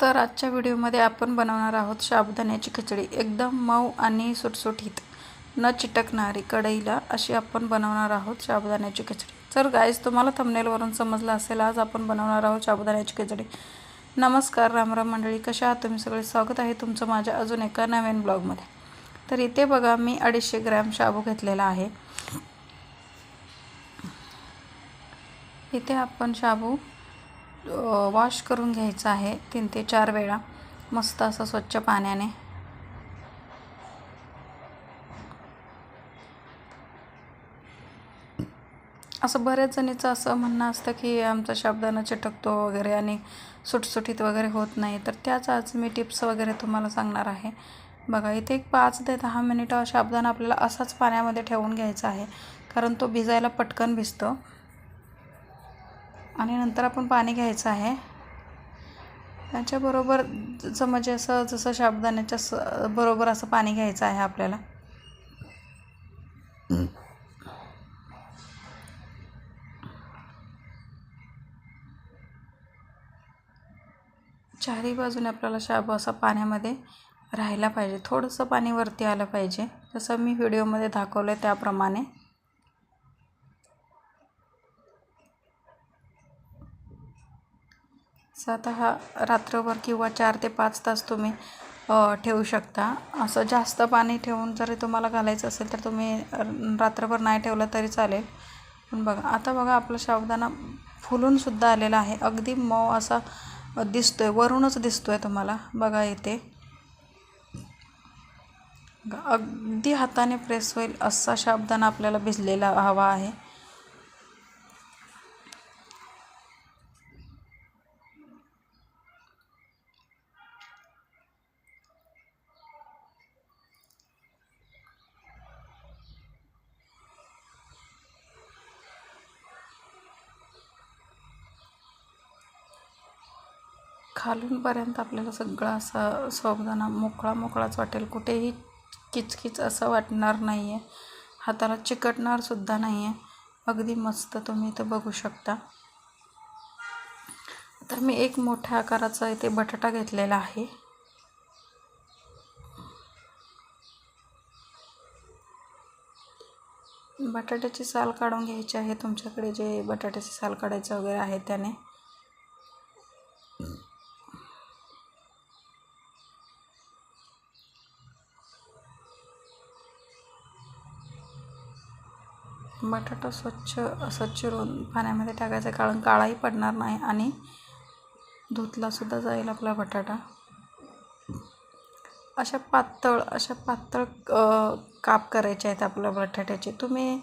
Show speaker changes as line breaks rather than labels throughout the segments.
तर आजच्या व्हिडिओमध्ये आपण बनवणार आहोत साबुदाण्याची खिचडी. एकदम मऊ आणि सुटसुटीत न चिटकणारी कढईला अशी आपण बनवणार आहोत साबुदाण्याची खिचडी. तर गाईज तुम्हाला थंबनेलवरून समजलं असेल आज आपण बनवणार आहोत साबुदाण्याची खिचडी. नमस्कार रामराम मंडळी. कशा आहात तुम्ही सगळे? स्वागत आहे तुमचं माझ्या अजून एका नवीन ब्लॉगमध्ये. तर इथे बघा मी अडीचशे ग्रॅम शाबू घेतलेला आहे. इथे आपण शाबू वॉश करून घ्यायचं आहे तीन ते चार वेळा. मस्त असं स्वच्छ पाण्याने. असं बऱ्याच जणीचं असं म्हणणं असतं की आमचा शाबदाना चिटकतो वगैरे आणि सुटसुटीत वगैरे होत नाही. तर त्याच आज मी टिप्स वगैरे तुम्हाला सांगणार आहे. बघा इथे एक पाच ते दहा मिनिटं शब्दानं आपल्याला असाच पाण्यामध्ये ठेवून घ्यायचा आहे. कारण तो भिजायला पटकन भिजतो. आणि नंतर आपण पाणी घ्यायचं आहे. त्याच्याबरोबर जसं म्हणजे असं जसं शाबदाण्याच्या स बरोबर असं पाणी घ्यायचं आहे आपल्याला. चारही बाजूने आपल्याला शाबू असा पाण्यामध्ये राहायला पाहिजे. थोडंसं पाणी वरती आलं पाहिजे. जसं मी व्हिडिओमध्ये दाखवलं आहे त्याप्रमाणे. सात हा रात्रभर किंवा चार ते पाच तास तुम्ही ठेवू शकता. असं जास्त पाणी ठेवून जरी तुम्हाला घालायचं असेल तर तुम्ही रात्रभर नाही ठेवलं तरी चालेल. पण बघा आता बघा आपला साबुदाणा फुलूनसुद्धा आलेला आहे. अगदी मऊ असा दिसतो आहे वरूनच दिसतो आहे तुम्हाला. बघा इथे. अगदी हाताने प्रेस होईल असा साबुदाणा आपल्याला भिजलेला हवा आहे. खालूनपर्यंत आपल्याला सगळं असं साबुदाणा मोकळा मोकळाच वाटेल. कुठेही किचकिच असं वाटणार नाही आहे हाताला चिकटणारसुद्धा नाही आहे अगदी मस्त तुम्ही इथं बघू शकता. तर मी एक मोठ्या आकाराचा इथे बटाटा घेतलेला आहे. बटाट्याची साल काढून घ्यायची आहे. तुमच्याकडे जे बटाट्याची साल काढायचं वगैरे आहे त्याने. बटाटा स्वच्छ असं चिरून पाण्यामध्ये टाकायचं कारण काळाही पडणार नाही आणि धुतलासुद्धा जाईल आपला बटाटा. अशा पातळ अशा पातळ काप करायचे आहेत आपल्या बटाट्याचे. तुम्ही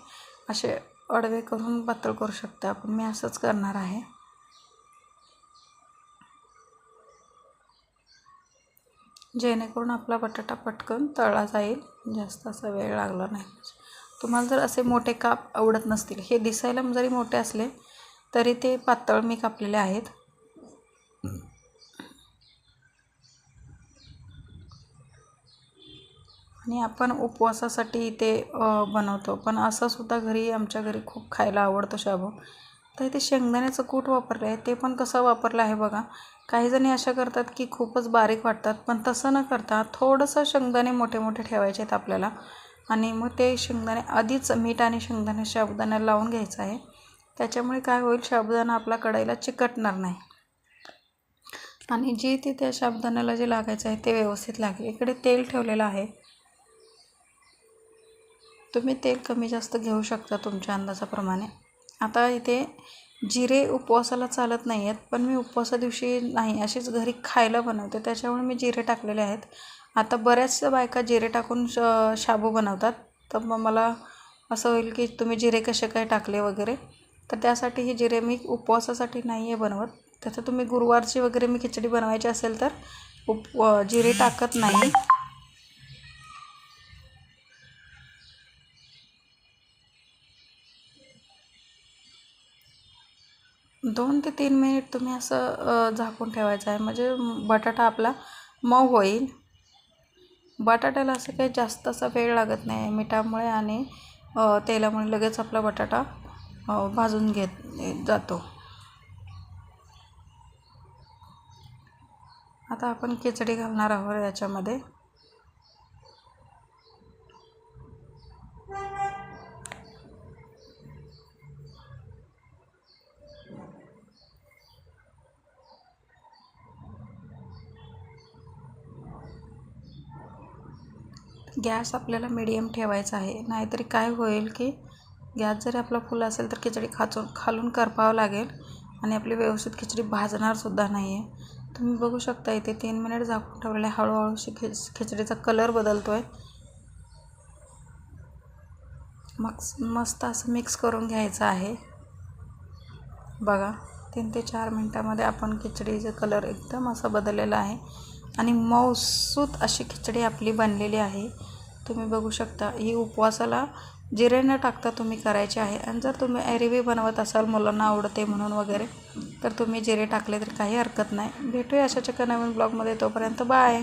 असे अडवे करून पातळ करू शकता. पण मी असंच करणार आहे. जेणेकरून आपला बटाटा पटकन तळला जाईल. जास्त असा वेळ लागला नाही. तुम्हाला जर असे मोठे काप आवडत नसतील हे दिसायला जरी मोठे असले तरी ते पातळ मी कापलेले आहेत. आणि आपण उपवासासाठी ते बनवतो. पण असं सुद्धा घरी आमच्या घरी खूप खायला आवडतं शाबू. तर इथे शेंगदाण्याचं कूट वापरलं आहे ते पण कसं वापरलं आहे बघा. काही जणी अशा करतात की खूपच बारीक वाटतात पण तसं न करता थोडंसं शेंगदाणे मोठे मोठे ठेवायचे आहेत आपल्याला. आणि मग ते शेंगदाणे आधीच मीठ आणि शेंगदाणे साबुदाण्याला लावून घ्यायचं आहे. त्याच्यामुळे काय होईल साबुदाणा आपला कढईला चिकटणार नाही. आणि जे ते त्या साबुदाण्याला जे लागायचं आहे ते व्यवस्थित लागेल. इकडे तेल ठेवलेलं आहे. तुम्ही तेल कमी जास्त घेऊ शकता तुमच्या अंदाजाप्रमाणे. आता इथे जिरे उपवासाला चालत नाही आहेत पण मी उपवासा दिवशी नाही अशीच घरी खायला बनवते. त्याच्यामुळे मी जिरे टाकलेले आहेत. आता बऱ्याचशा बायका जिरे टाकून श शाबू बनवतात. तर मग मला असं होईल की तुम्ही जिरे कसे काय टाकले वगैरे तर त्यासाठी हे जिरे मी उपवासासाठी नाही आहे बनवत. त्याचं तुम्ही गुरुवारची वगैरे मी खिचडी बनवायची असेल तर उप जिरे टाकत नाही. दोन ते तीन मिनिट तुम्ही असं झाकून ठेवायचं आहे. म्हणजे बटाटा आपला मऊ होईल. बटाट्याला असं काही जास्त असा वेळ लागत नाही मिठामुळे आणि तेलामुळे लगेच आपला बटाटा भाजून घेत जातो. आता आपण खिचडी घालणार आहोत याच्यामध्ये. गॅस आपल्याला मिडियम ठेवायचा आहे. नाहीतरी काय होईल की गॅस जरी आपला फुल असेल तर खिचडी खाचून खालून करपावं लागेल आणि आपली व्यवस्थित खिचडी भाजणारसुद्धा नाही आहे तुम्ही बघू शकता इथे तीन मिनिट झाकून ठेवलेले हळूहळूशी खिच खिचडीचा कलर बदलतो आहे मग मस्त असं मिक्स करून घ्यायचं आहे. बघा तीन ते चार मिनटामध्ये आपण खिचडीचा कलर एकदम असा बदललेला आहे. आणि मऊसूत अशी खिचडी आपली बनलेली आहे. तुम्ही बघू शकता ही उपवासाला जिरे न टाकता तुम्ही करायची आहे. आणि जर तुम्ही एरवी बनवत असाल मुलांना आवडते म्हणून वगैरे तर तुम्ही जिरे टाकले तर काही हरकत नाही. भेटूया अशाच्या नवीन ब्लॉगमध्ये तोपर्यंत बाय.